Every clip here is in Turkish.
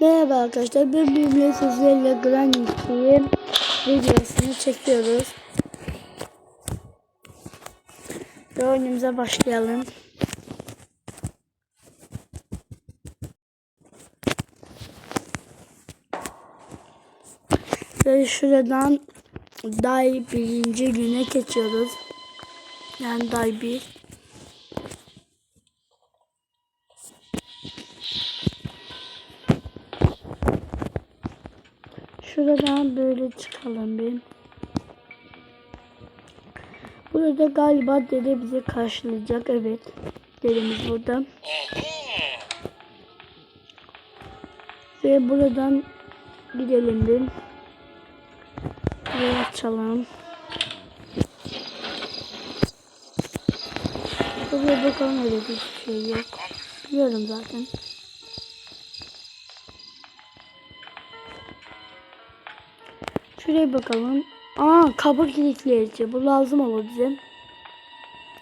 Merhaba arkadaşlar. Bir bölümde sizlerle Grand Prix videosunu çekiyoruz. Ve oyunumuza başlayalım. Ve şuradan day birinci güne geçiyoruz. Yani day bir. Şuradan böyle çıkalım bir. Burada galiba dede bizi karşılayacak. Evet. Dedemiz burada. Ve buradan gidelim bir. Ve açalım. Buraya bakalım öyle bir şey yok. Biliyorum zaten. Şuraya bakalım. Aa kapı kilitleyici. Bu lazım olur bize.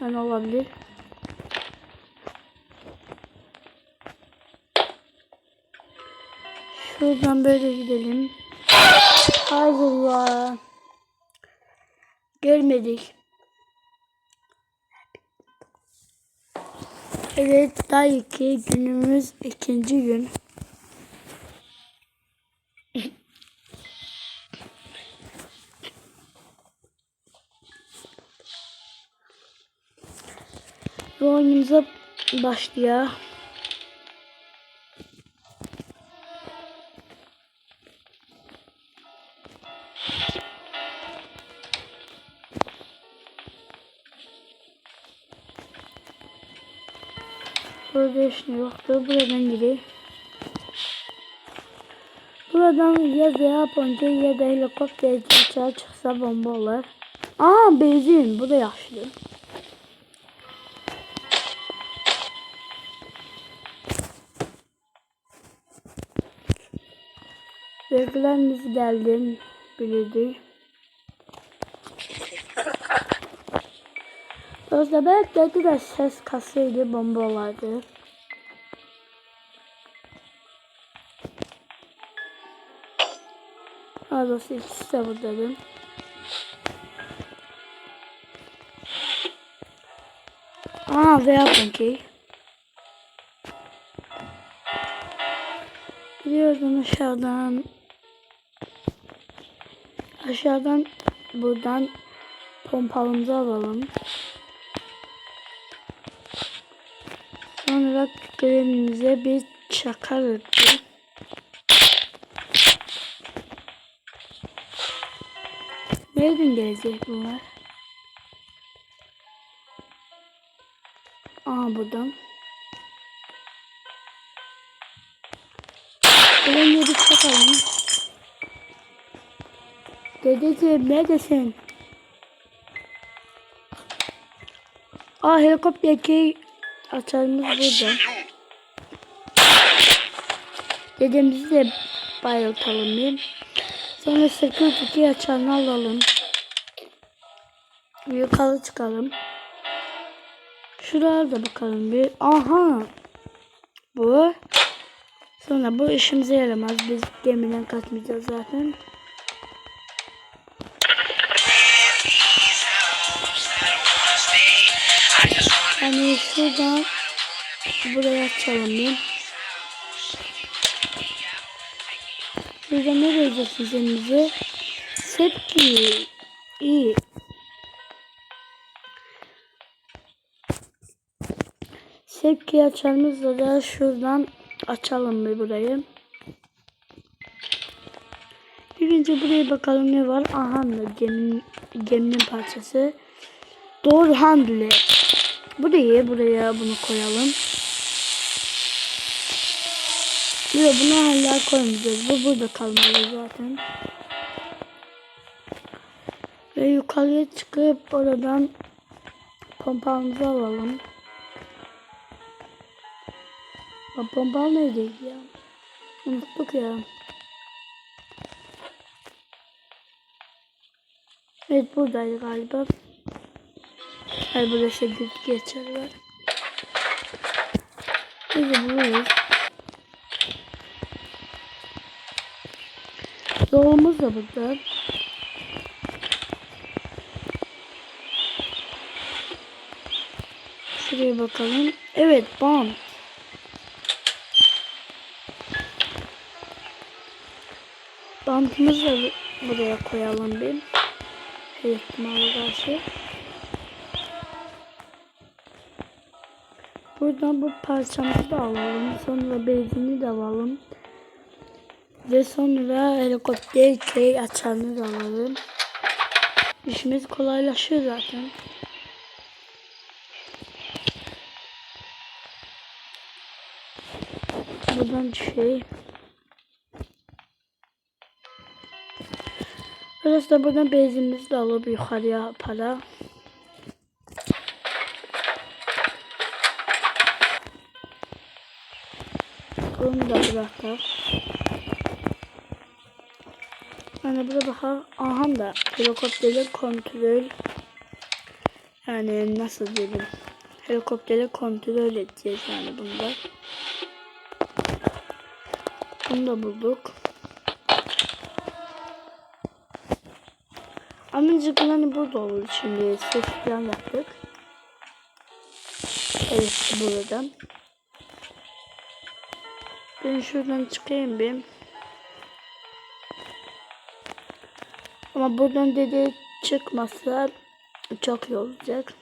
Yani olabilir. Şuradan böyle gidelim. Hayır ya. Görmedik. Evet daha iki günümüz ikinci gün. Ve oyunumuza başlıyor. Burada ne yoktu. Buradan giri. Buradan ya Zeyaponca ya da helikopter çıksa bomba olur. Aa benzin. Bu da yaşlı. Vergilerimiz geldi. Bilirdi. Özlebek dedi de ses kasıydı bomba olardı. Az olsa ikisi de buradadır. Aa ve yapın ki. Gidiyoruz aşağıdan. Aşağıdan buradan pompalımızı alalım. Sonra görevimize bir çakarız. Nereden gelecek bunlar? Aa buradan. Buradan yedi çakalım. Dedeciğim neredesin? Aa helikopter ki açarımız burada. Dedemizi de bayıltalım bir. Sonra security açarını alalım. Yukarı çıkalım. Şuraya da bakalım bir. Aha. Bu. Sonra bu işimize yaramaz. Biz gemiden kaçmayacağız zaten. Yani şuradan buraya açalım bir. Şurada ne vereceksiniz elinize? Sepki. İyi. Sepki açarımızla da şuradan açalım bir burayı. Birinci buraya bakalım ne var. Aha da geminin, geminin parçası. Doğru handle. Buraya buraya bunu koyalım. De bunu hala koymayacağız. Bu burada kalmalı zaten. Ve yukarıya çıkıp oradan pompamızı alalım. Ya pompam neredeydi ya? Unuttuk ya. Evet buradaydı galiba. Hayır burada şey bir geçer var. Neyse buluruz. Doğumuz da burada. Şuraya bakalım. Evet bam. Bantımızı da buraya koyalım bir. Her ihtimale karşı. Buradan bu parçamızı da alalım. Sonra bezini de alalım. Ve sonra helikopter key açanı da alalım. İşimiz kolaylaşıyor zaten. Buradan şey. Da buradan benzinimizi de alıp yukarıya para. Bıraktık. Yani burada daha aha da helikopterle kontrol yani nasıl diyelim helikopterle kontrol edeceğiz yani bunda. Bunu da bulduk. Amacık hani burada olur şimdi ses falan yaptık. Evet buradan. Ben şuradan çıkayım bir. Ama buradan dedi çıkmasa çok iyi olacak.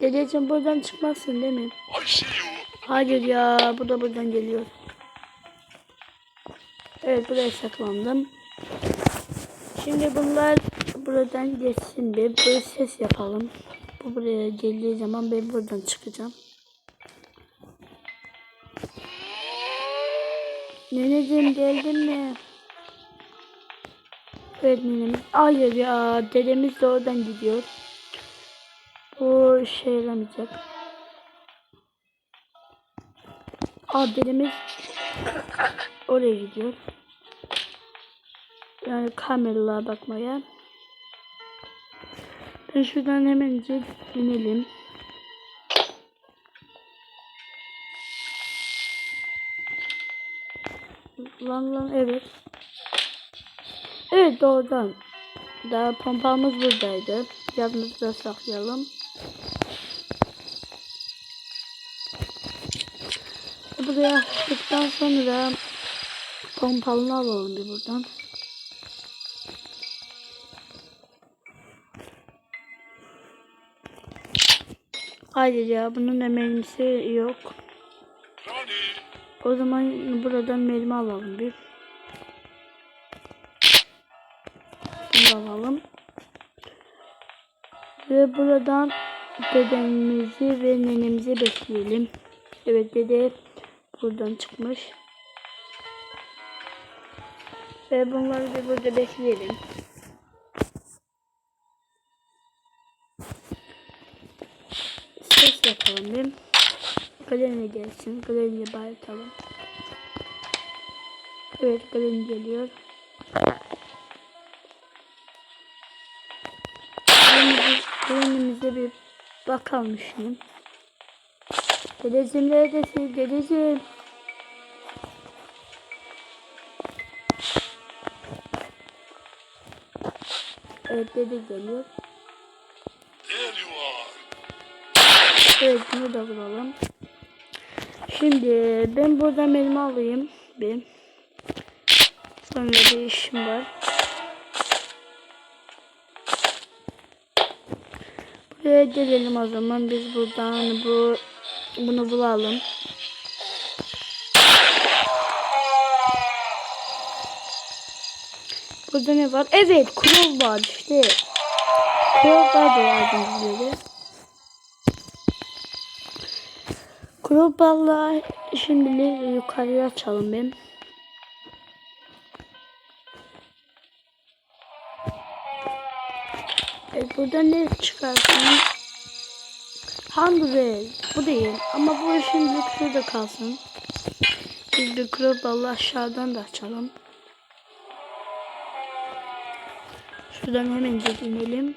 Dedeciğim buradan çıkmazsın değil mi? You. Hayır ya bu da buradan geliyor. Evet buraya saklandım. Şimdi bunlar buradan geçsin bir. Böyle ses yapalım. Bu buraya geldiği zaman ben buradan çıkacağım. Neneciğim geldin mi? Evet nenem. Hayır ya dedemiz de oradan gidiyor. O şey yaramayacak. Aa dedemiz oraya gidiyor. Yani kameralara bakmaya. Ben şuradan hemencik inelim. Lan lan evet. Evet doğrudan. Daha pompamız buradaydı. Yanımızda saklayalım. Buraya attıktan sonra pompalını alalım bir buradan. Hayır ya bunun mermisi yok. Ronnie. O zaman buradan mermi alalım bir. Bunu alalım. Ve buradan dedemizi ve nenemizi bekleyelim. Evet dede buradan çıkmış. Ve bunları da burada bekleyelim. Ses yapalım bir. Galerine gelsin. Galeriye bağırtalım. Evet galeri geliyor. Galerimize bir bakalım şimdi. Dedeciğim neredesin? Dedeciğim. Evet dede geliyor. Evet bunu da bulalım. Şimdi ben buradan elime alayım. Bir. Sonra bir işim var. Buraya gelelim o zaman. Biz buradan bu bunu bulalım. Burada ne var? Evet, kurul var işte. Kurul var da lazım bize balığı şimdi yukarıya açalım ben. Evet, burada ne çıkarsın? Handle. Bu değil. Ama bu şimdi şurada kalsın. Biz bir balığı aşağıdan da açalım. Şuradan hemen inelim.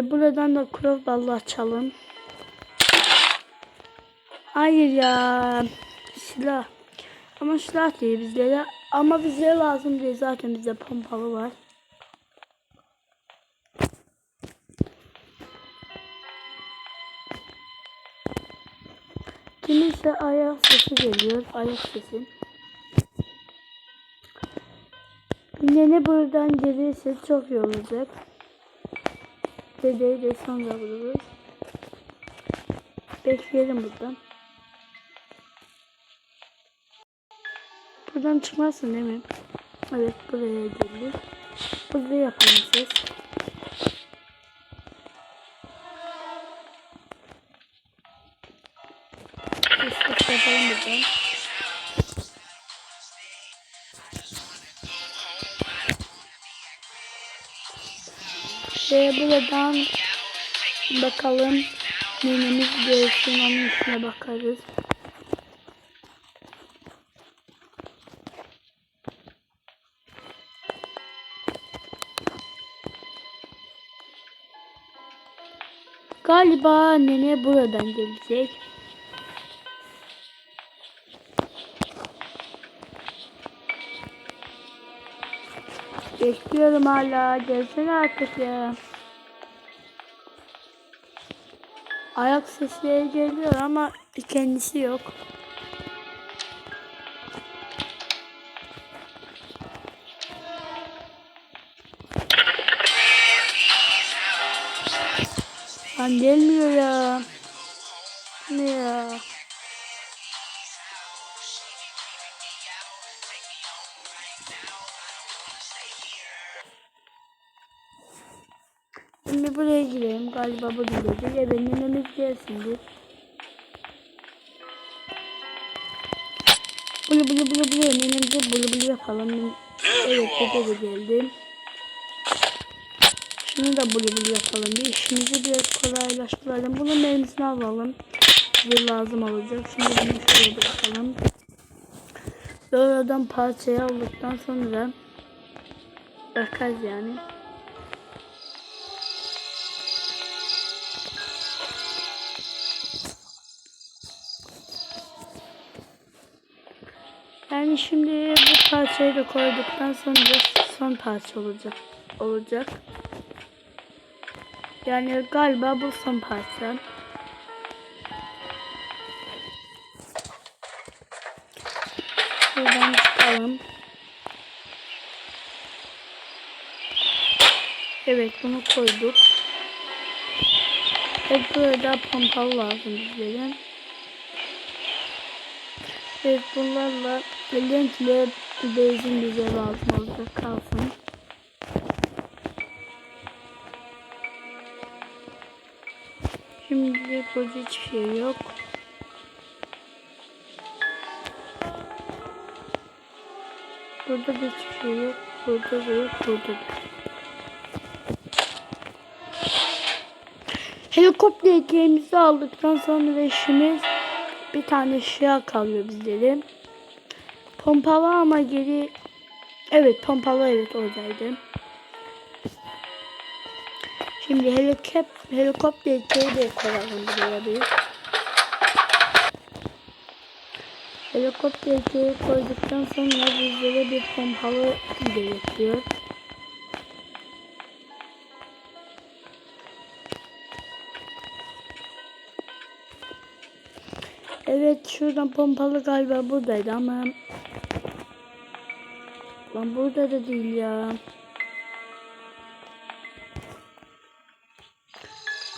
Ve buradan da crowbar'la açalım. Hayır ya. Silah. Ama silah değil bizlere. Ama bize lazım değil. Zaten bizde pompalı var. Kimisi ayak sesi geliyor. Ayak sesi. Nene buradan gelirse çok iyi olacak. Dedeyi de sonra buluruz. Bekleyelim buradan. Buradan çıkmazsın değil mi? Evet buraya geldi. Burada yapalım. Ses buradan bakalım nenemiz görsün onun üstüne bakarız. Galiba nene buradan gelecek. Bekliyorum hala. Gelsene artık ya. Ayak sesleri geliyor ama kendisi yok. Şimdi buraya girelim. Galiba bu girecek. Evet nenemiz gelsindir. Bulu bulu bulu bulu. Nenemize bulu bulu yapalım. Evet dede de geldi. Şunu da bulu bulu yapalım. Bir işimizi biraz kolaylaştıralım. Bunun mermisini alalım. Bize lazım olacak. Şimdi bunu şuraya bırakalım. Ve oradan parçayı aldıktan sonra bakarız yani. Yani şimdi bu parçayı da koyduktan sonra son parça olacak. Olacak. Yani galiba bu son parça. Şuradan çıkalım. Evet bunu koyduk. Evet burada pompalı lazım bizlere. Evet bunlarla lentle benzin bize lazım olacak kalsın. Şimdi burada hiçbir şey yok. Burada da hiçbir şey yok. Burada da yok. Burada da. Helikopter ekmeğimizi aldıktan sonra işimiz bir tane şia kalıyor bizlerin. Pompalı ama geri evet pompalı evet oradaydı. Şimdi helikop helikopter ekmeği de koyalım buraya bir. Helikopter ekmeği koyduktan sonra bizlere bir pompalı gerekiyor. Evet şuradan pompalı galiba buradaydı ama Lan burada da değil ya.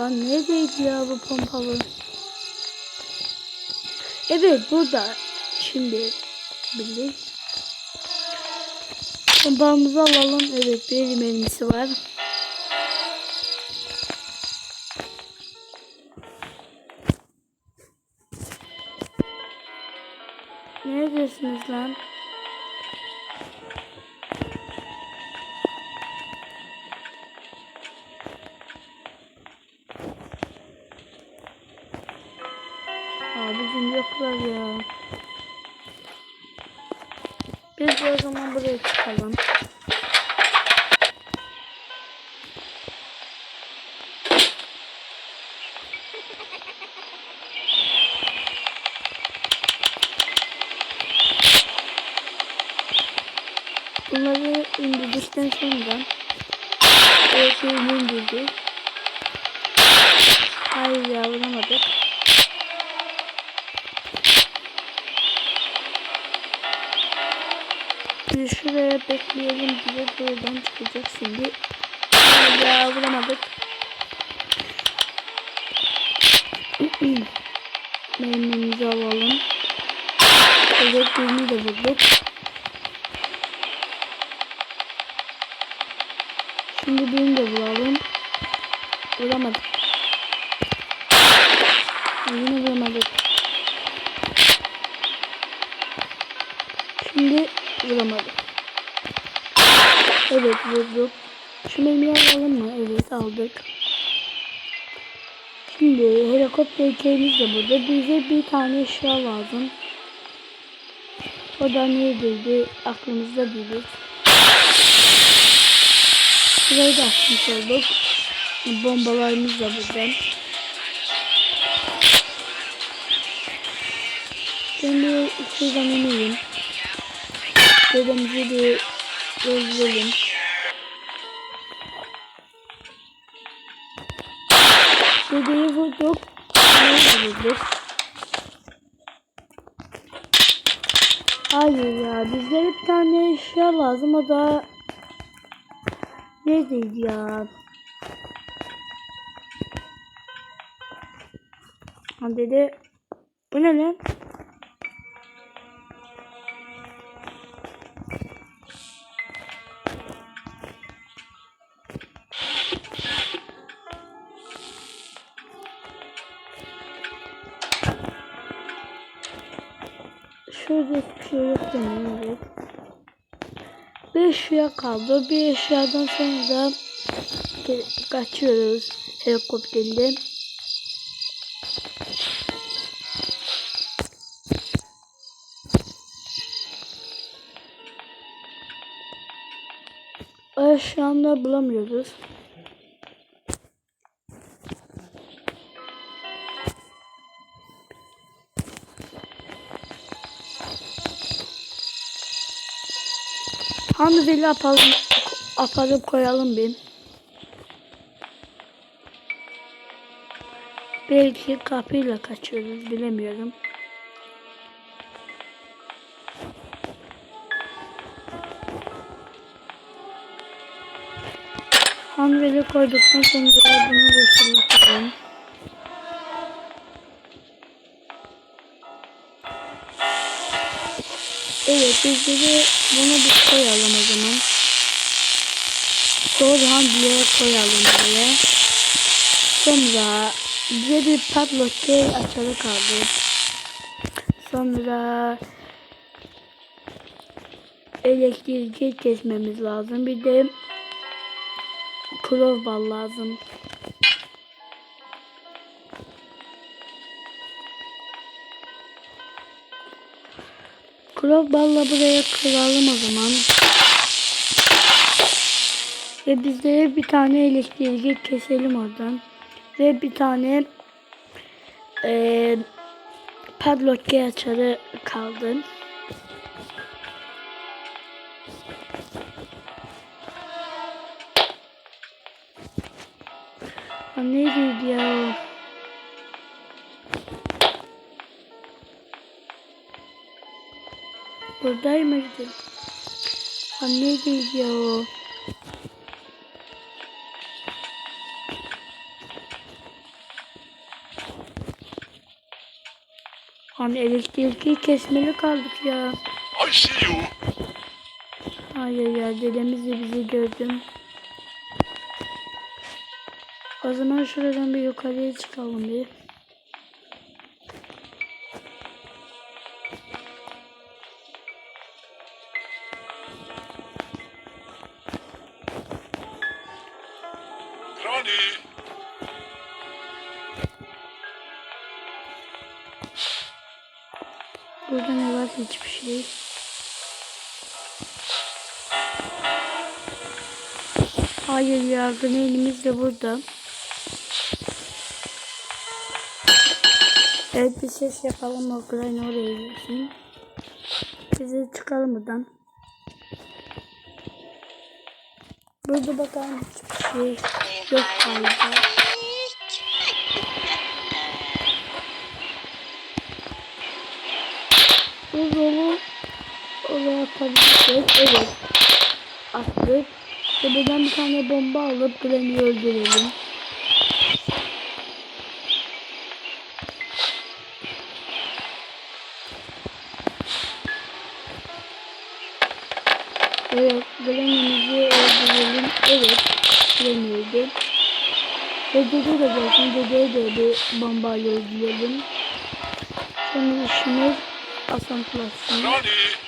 Lan neredeydi ya bu pompalı? Evet burada. Şimdi bildik. Pompalımızı alalım. Evet bir elim elmisi var. Neredesiniz lan? İndirdikten sonra elektriğini indirdik. Hayır ya vuramadık. Şimdi şuraya bekleyelim bize buradan çıkacak şimdi. Hayır ya vuramadık. Mermimizi alalım. Elektriğini de bulduk. Şimdi birini de bulalım. Vuramadık. Yine vuramadık. Şimdi vuramadık. Evet vurduk. Şu mermiyi alalım mı? Evet aldık. Şimdi helikopter hikayemiz de burada. Bize bir tane eşya lazım. O da neredeydi? Aklımızda değil. Burayı da açmış olduk. Bombalarımız da burada. Şimdi şuradan ineyim. Dedemizi bir öldürelim. Dedeyi vurduk. Dedeyi de vurduk. Hayır ya bizlere bir tane eşya lazım o da neredeydi ya? Ha dede bu ne lan? Eşya kaldı. Bir eşyadan sonra da kaçıyoruz helikopterle. Anda bulamıyoruz. Hamzeli yapalım, yapalım koyalım bir. Belki kapıyla kaçıyoruz bilemiyorum. Hamzeli koyduktan sonra bunu da fırlatalım. Evet biz de bunu bir koyalım o zaman. Sonra bir yere koyalım buraya. Sonra bize bir padlock açarı kaldı. Sonra elektriği kesmemiz lazım. Bir de crowbar lazım. Crowbar'la buraya kıralım o zaman. Ve bizlere bir tane elektriği keselim oradan. Ve bir tane eee padlock açarı kaldı. Neydi ya? Buradaymıştı. Ha neydi ya o? Hani elektriği kesmeli kaldık ya. I see you. Hayır ya dedemiz de bizi gördü. O zaman şuradan bir yukarıya çıkalım bir. Hayır ya grenelimiz de burada. Evet bir ses yapalım o grenel oraya gitsin. Bizi çıkalım buradan. Burada bakalım hiçbir şey yok galiba. Bu yolu oraya atabilirsek evet. Attık. Ve buradan bir tane bomba alıp Granny'i öldürelim. Evet, Granny'mizi öldürelim. Evet, Granny öldü. Ve Dede de gelsin. Dede'ye de bir bombayla öldürelim. Sonra işimiz asanslasın. Granny!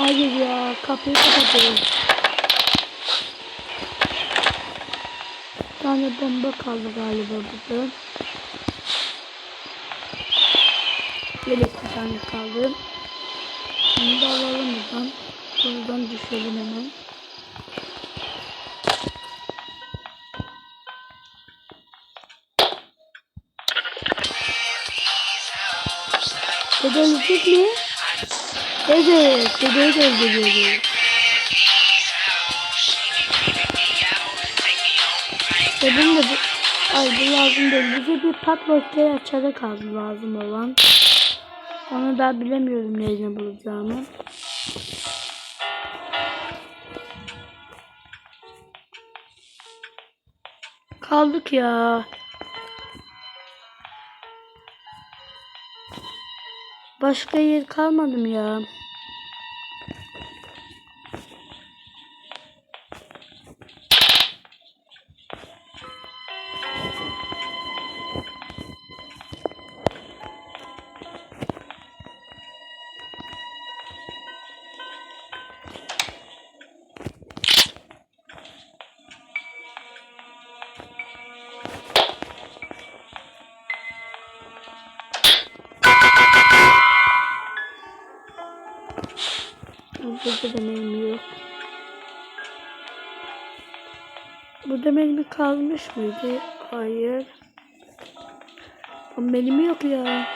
Hayır ya, kapıyı kapatalım. Bir tane bomba kaldı galiba burada. Evet bir tane kaldı. Da alalım buradan. Buradan düşelim hemen. Dede ölecek mi? Evet, dedeyi de öldürüyoruz. Ve bunu da bir... Ay bu lazım değil. Bize bir patlokkaya açarı kaldı lazım olan. Onu da bilemiyorum nereden bulacağımı. Kaldık ya. Başka yer kalmadı mı ya? Burada da benim yok. Burada benim kalmış mıydı? Hayır. Benim yok ya.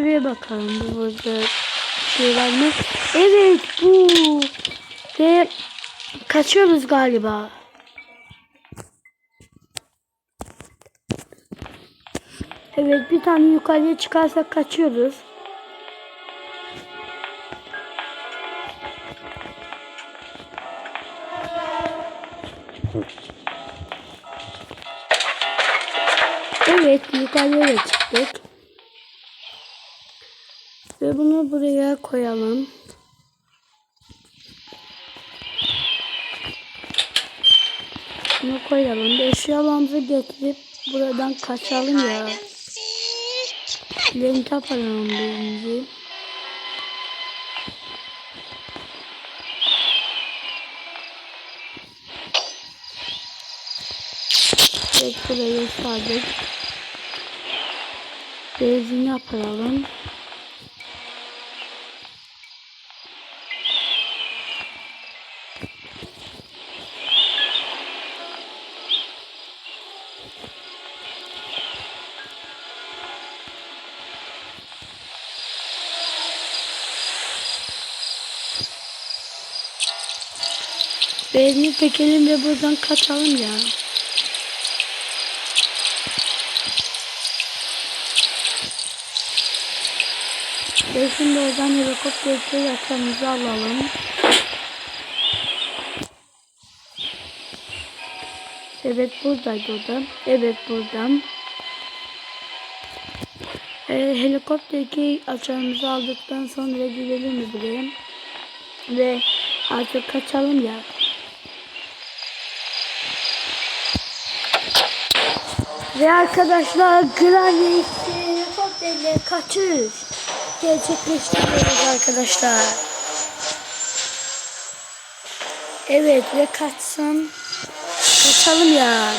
Buraya bakalım. Bu Burada şey var mı? Evet bu. Ve kaçıyoruz galiba. Evet bir tane yukarıya çıkarsak kaçıyoruz. Evet yukarıya çıktık. Ve bunu buraya koyalım. Bunu koyalım. Bir Eşyalarımızı getirip buradan kaçalım ya. Lenta yapalım birimizi. Evet buraya sardık. Benzin yapalım. Benzin tekelim ve buradan kaçalım ya. Ve şimdi oradan helikopter yatağımızı alalım. Evet buradaydı o. Evet buradan. Ee, helikopterdeki açağımızı aldıktan sonra gidelim mi bilelim. Ve artık kaçalım ya. Ve arkadaşlar Granny helikopterle kaçış gerçekleştiriyoruz arkadaşlar. Evet ve kaçsam kaçalım ya.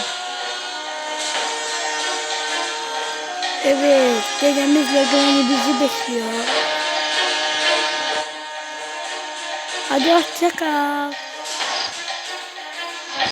Evet dedemizle Granny bizi bekliyor. Hadi hoşça kal.